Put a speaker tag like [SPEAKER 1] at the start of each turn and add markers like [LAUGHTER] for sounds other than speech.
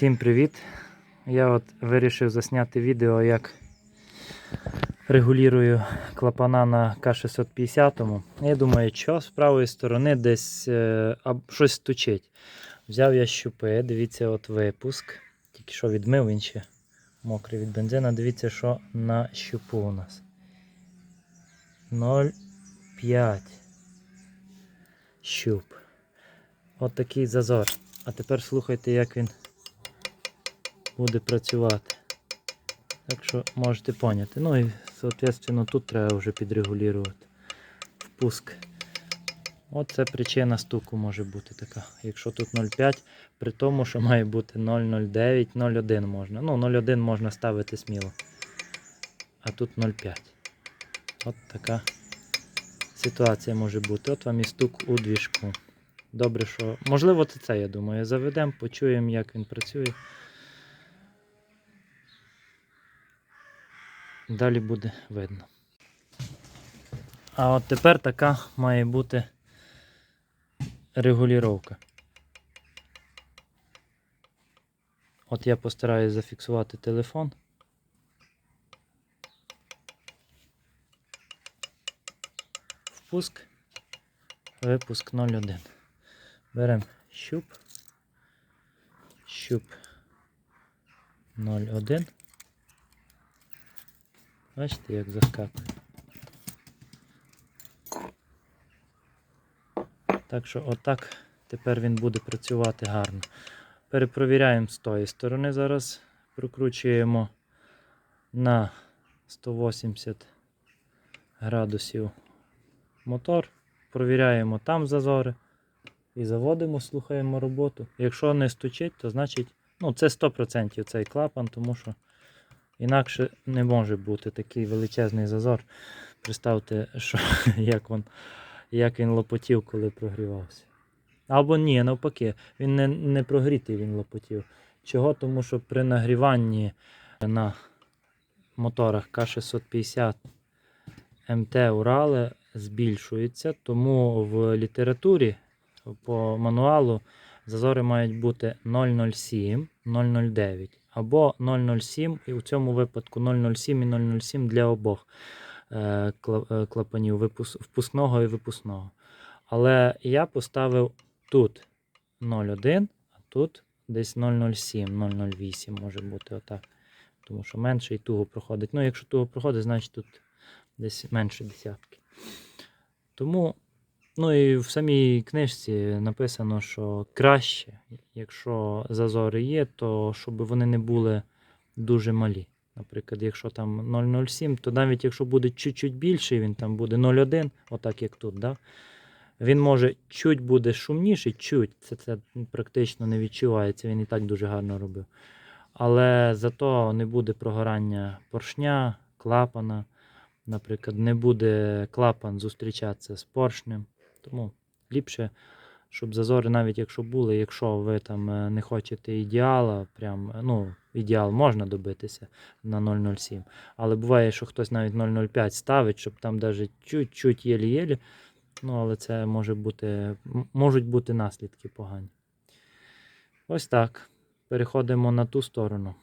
[SPEAKER 1] Всім привіт! Я от вирішив засняти відео, як регулюю клапана на К650. Я думаю, що з правої сторони десь е, щось стучить. Взяв я щупи, дивіться, от випуск. Тільки що відмив, він ще мокрий від бензина. Дивіться, що на щупу у нас. 0,5 щуп. От такий зазор. А тепер слухайте, як він буде працювати. Так що можете поняти. Ну і, соответственно, тут треба вже підрегулювати впуск. От це причина стуку може бути така. Якщо тут 0,5, при тому, що має бути 0,09, 0,1 можна. Ну, 0,1 можна ставити сміло. А тут 0,5. От така ситуація може бути. От вам і стук у двіжку. Добре, що. Можливо, це це, я думаю. Заведемо, почуємо, як він працює. Далі буде видно. А от тепер така має бути регулювання. От я постараюсь зафіксувати телефон. Впуск, випуск 0,1. Беремо щуп, щуп 0,1. Бачите, як заскакує. Так що отак тепер він буде працювати гарно. Перепровіряємо з тої сторони. Зараз прокручуємо на 180 градусів мотор. Провіряємо там зазори. І заводимо, слухаємо роботу. Якщо не стучить, то значить ну, це 100% цей клапан, тому що інакше не може бути такий величезний зазор. Представте, що, [LAUGHS] як, він, як він лопотів, коли прогрівався. Або ні, навпаки, він не, не прогрітий, він лопотів. Чого? Тому що при нагріванні на моторах К650 МТ Урали збільшується, тому в літературі по мануалу зазори мають бути 007, 009 або 007, і у цьому випадку 007 і 007 для обох е, е, клапанів впускного і випускного. Але я поставив тут 0,1, а тут десь 0,07, 0,08 може бути отак. Тому що менше і туго проходить. Ну, якщо туго проходить, значить тут десь менше десятки. Тому, ну і в самій книжці написано, що краще, якщо зазори є, то щоб вони не були дуже малі. Наприклад, якщо там 0,07, то навіть якщо буде чуть-чуть більший, він там буде 0,1, отак як тут, да? він може чуть буде шумніший, чуть, це, це практично не відчувається, він і так дуже гарно робив. Але зато не буде прогорання поршня, клапана. Наприклад, не буде клапан зустрічатися з поршнем. Тому ліпше, щоб зазори, навіть якщо були, якщо ви там е, не хочете ідеала, прям, е, ну, ідеал можна добитися на 0,07. Але буває, що хтось навіть 0,05 ставить, щоб там навіть чуть-чуть єлі-єлі. Ну, але це може бути, можуть бути наслідки погані. Ось так. Переходимо на ту сторону.